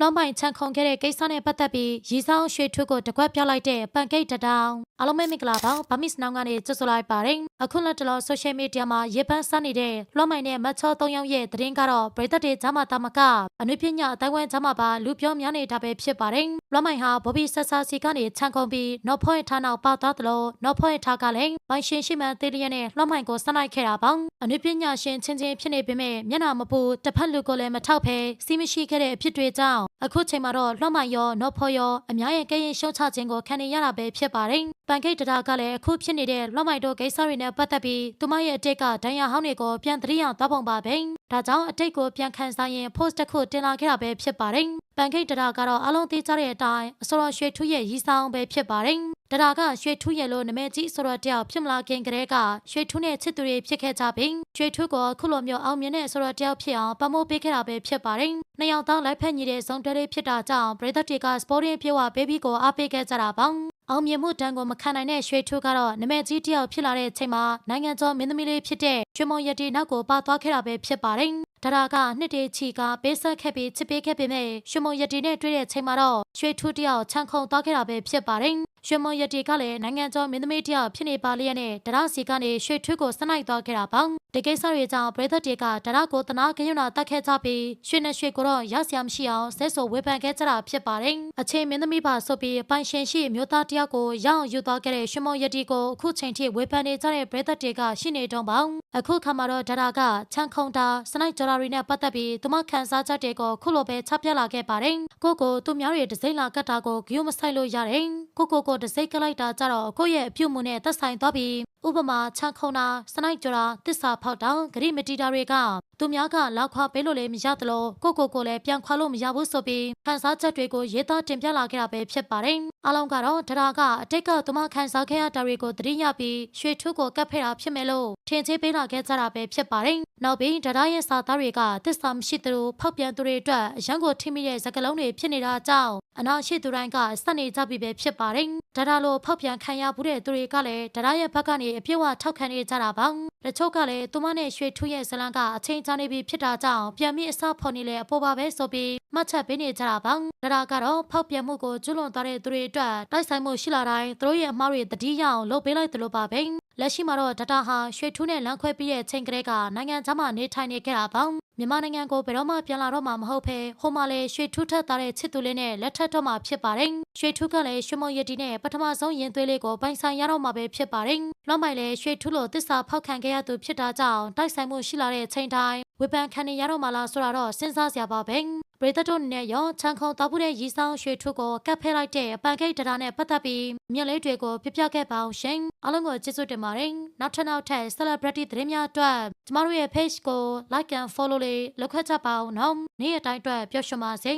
လွှမ်းမိုင်ချန်ခုန်ခဲ့တဲ့ကိစ္စနဲ့ပတ်သက်ပြီးရီဆောင်ရွှေထွေးကိုတကွက်ပြလိုက်တဲ့ပန်ကိတ်တတောင်အားလုံးပဲမင်္ဂလာပါဗမစ်နောင်ကနေကြိုဆိုလိုက်ပါတယ်အခုလက်တလောဆိုရှယ်မီဒီယာမှာရေပန်းစနေတဲ့လွှမ်းမိုင်နဲ့မတ်ချော၃ယောက်ရဲ့သတင်းကတော့ပရိသတ်တွေဂျာမာတာမကအနုပညာအတိုင်းဝိုင်းဂျာမာပါလူပြောများနေတာပဲဖြစ်ပါတယ်လွှမ်းမိုင်ဟာဘော်ဘီဆက်ဆာစီကနေချန်ခုန်ပြီးနော်ဖွင့်ထားနောက်ပါသွားသလိုနော်ဖွင့်ထားကလည်းပိုင်ရှင်ရှိမှန်သေးလျက်နဲ့လွှမ်းမိုင်ကိုစနိုင်ခဲ့တာပေါ့အနုပညာရှင်ချင်းချင်းဖြစ်နေပေမဲ့မျက်နှာမပူတစ်ဖက်လူကိုလည်းမထောက်ဖဲစီးမရှိခဲ့တဲ့အဖြစ်တွေကြောင့် အခုချိန်မှာတော့လွှမ်းမိုင်ရောနော်ဖော်ရောအများရဲ့ကဲရင်ရှုံချခြင်းကိုခံနေရတာပဲဖြစ်ပါတယ်ပန်ကိတ်တရာကလည်းအခုဖြစ်နေတဲ့လွှမ်းမိုင်တို့ကိစ္စတွေနဲ့ပတ်သက်ပြီးသူမရဲ့အတိတ်ကဒဏ်ရာဟောင်းတွေကိုပြန်သတိရသွားပုံပါပဲဒါကြောင့်အတိတ်ကိုပြန်ခန်းစားရင် post တစ်ခုတင်လာခဲ့တာပဲဖြစ်ပါတယ်ပန်ကိတ်တရာကတော့အလုံးသေးကြတဲ့အတိုင်းအစောရရွှေထူးရဲ့ရီဆောင်ပဲဖြစ်ပါတယ် တရာကရွှေထူးရဲ့လို့နမဲကြီးဆိုတော့တယောက်ဖြစ်မလာခင်ကတည်းကရွှေထူးနဲ့ချစ်သူတွေဖြစ်ခဲ့ကြပြီးရွှေထူးကခုလိုမျိုးအောင်မြင်တဲ့ဆိုတော့တယောက်ဖြစ်အောင်ပံ့ပိုးပေးခဲ့တာပဲဖြစ်ပါတယ်နှစ်ယောက်သားလိုက်ဖက်ညီတဲ့ဇုံတွဲလေးဖြစ်တာကြောင့်ပရိသတ်တွေကစပေါ်ရင်ပြေဝဘေဘီကိုအားပေးခဲ့ကြတာပေါ့အောင်မြင်မှုတန်းကိုမခံနိုင်တဲ့ရွှေထူးကတော့နမဲကြီးတယောက်ဖြစ်လာတဲ့ချိန်မှာနိုင်ငံကျော်မင်းသမီးလေးဖြစ်တဲ့ကျွမုံရတီနောက်ကိုပါသွားခဲ့တာပဲဖြစ်ပါတယ်။ဒါရာကနှစ်တေချီကပေးဆက်ခဲ့ပြီးချစ်ပေးခဲ့ပေမဲ့ရွှေမုံရတီနဲ့တွေ့တဲ့ချိန်မှာတော့ရွှေထူးတယောက်ချန်ခုန်သွားခဲ့တာပဲဖြစ်ပါတယ်။ ရွှေမုံရတီကလည်းနိုင်ငံကျော်မင်းသမီးတယောက်ဖြစ်နေပါလျက်နဲ့ဒါရာစီကနေရွှေထူးကိုစနိုက်သွားခဲ့တာပေါ့။ဒီကိစ္စတွေကြောင့်ပရိသတ်တွေကဒါရာကိုတနာခရုဏာတတ်ခဲ့ကြပြီးရွှေနဲ့ရွှေကိုတော့ရဆရာမရှိအောင်ဆဲဆိုဝေဖန်ခဲ့ကြတာဖြစ်ပါတယ်။အချိန်မင်းသမီးပါဆိုပြီးပိုင်ရှင်ရှိမျိုးသားတယောက်ကိုရအောင်ယူသွားခဲ့တဲ့ရွှေမုံရတီကိုအခုချိန်ထိဝေဖန်နေကြတဲ့ပရိသတ်တွေကရှိနေတုံးပါ။အခုခါမှာတော့ဒါရာကချန်ခုန်တာစနိုက်ဂျော်ရာရီနဲ့ပတ်သက်ပြီးသူမခန်းစားချက်တွေကိုခုလိုပဲချပြလာခဲ့ပါတယ်။ကိုကိုသူများရဲ့ဒစိမ့်လာကတ်တာကိုဂယုမဆိုင်လို့ရတယ်။ကိုကိုကိုဒစိမ့်ကလိုက်တာကြတော့ကိုယ့်ရဲ့အပြုတ်မှုနဲ့သက်ဆိုင်သွားပြီးဥပမာချန်ခုံတာစနိုက်ကြတာတစ္ဆာဖောက်တာဂရိမတီတာတွေကသူများကလောက်ခွာပေးလို့လည်းမရသလိုကိုကိုကိုလည်းပြန်ခွာလို့မရဘူးဆိုပြီးခန်းစားချက်တွေကိုရေးသားတင်ပြလာခဲ့တာပဲဖြစ်ပါတယ်။အလုံးကတော့ဒရာကအတိတ်ကသူမခန်းစားခဲ့ရတာတွေကိုသတိရပြီးရွှေထုကိုကပ်ဖဲတာဖြစ်မယ်လို့ထင်သေးပေးလာခဲ့ကြတာပဲဖြစ်ပါတယ်။နောက်ပြီးဒရာရဲ့စာသားတွေကတစ္ဆာမရှိသလိုဖောက်ပြန်သူတွေအတွက်အရန်ကိုထိမိတဲ့စကလုံးတွေဖြစ်နေတာကြောင့်အနာရှိသူတိုင်းကစက်နေကြပြီပဲဖြစ်ပါတယ်။ ဒရာလိုဖောက်ပြန်ခံရဘူးတဲ့သူတွေကလည်းဒရာရဲ့ဘက်ကနေအပြည့်အဝထောက်ခံနေကြတာပါ။တချို့ကလည်းသူမနဲ့ရွှေထူးရဲ့ဇလန်ကအချိန်ကြာနေပြီဖြစ်တာကြောင့်ပြန်ပြီးအစဖော်နေလေအပေါ်ပါပဲဆိုပြီးမှတ်ချက်ပေးနေကြတာပါ။ဒရာကတော့ဖောက်ပြန်မှုကိုကျွလွန်သွားတဲ့သူတွေအတွက်တိုက်ဆိုင်မှုရှိလာတိုင်းသူတို့ရဲ့အမှားတွေတတိယအောင်လုပ်ပေးလိုက်တယ်လို့ပါပဲ။ လက်ရှိမှာတော့ဒတာဟာရွှေထူးနဲ့လမ်းခွဲပြီးရဲ့ချိန်ကလေးကနိုင်ငံခြားမှာနေထိုင်နေခဲ့တာပါမြန်မာနိုင်ငံကိုဘယ်တော့မှပြန်လာတော့မှာမဟုတ်ဘဲဟိုမှာလေရွှေထူးထက်သားတဲ့ချစ်သူလေးနဲ့လက်ထပ်တော့မှာဖြစ်ပါတယ်ရွှေထူးကလည်းရွှေမုံရတီနဲ့ပထမဆုံးရင်သွေးလေးကိုပိုင်ဆိုင်ရတော့မှာပဲဖြစ်ပါတယ်လောက်မိုင်လည်းရွှေထူးလိုတစ္ဆာဖောက်ခံခဲ့ရသူဖြစ်တာကြောင့်တိုက်ဆိုင်မှုရှိလာတဲ့ချိန်တိုင်းဝေဖန်ခံနေရတော့မှာလားဆိုတာတော့စဉ်းစားစရာပါပဲ ပရိသတ်တို့နဲ့ရောချန်ခုံတောက်ဖို့တဲ့ရီဆောင်ရွှေထုကိုကပ်ဖဲလိုက်တဲ့ပန်ကိတ်တရာနဲ့ပတ်သက်ပြီးမြက်လေးတွေကိုပြပြခဲ့ပါအောင်ရှင်အားလုံးကိုကျေးဇူးတင်ပါတယ်နောက်ထပ်နောက်ထပ် celebrity သတင်းများအတွက်ကျမတို့ရဲ့ page ကို like and follow လေးလုပ်ခဲ့ကြပါအောင်နော်နေ့ရက်တိုင်းအတွက်ပျော်ရွှင်ပါစေ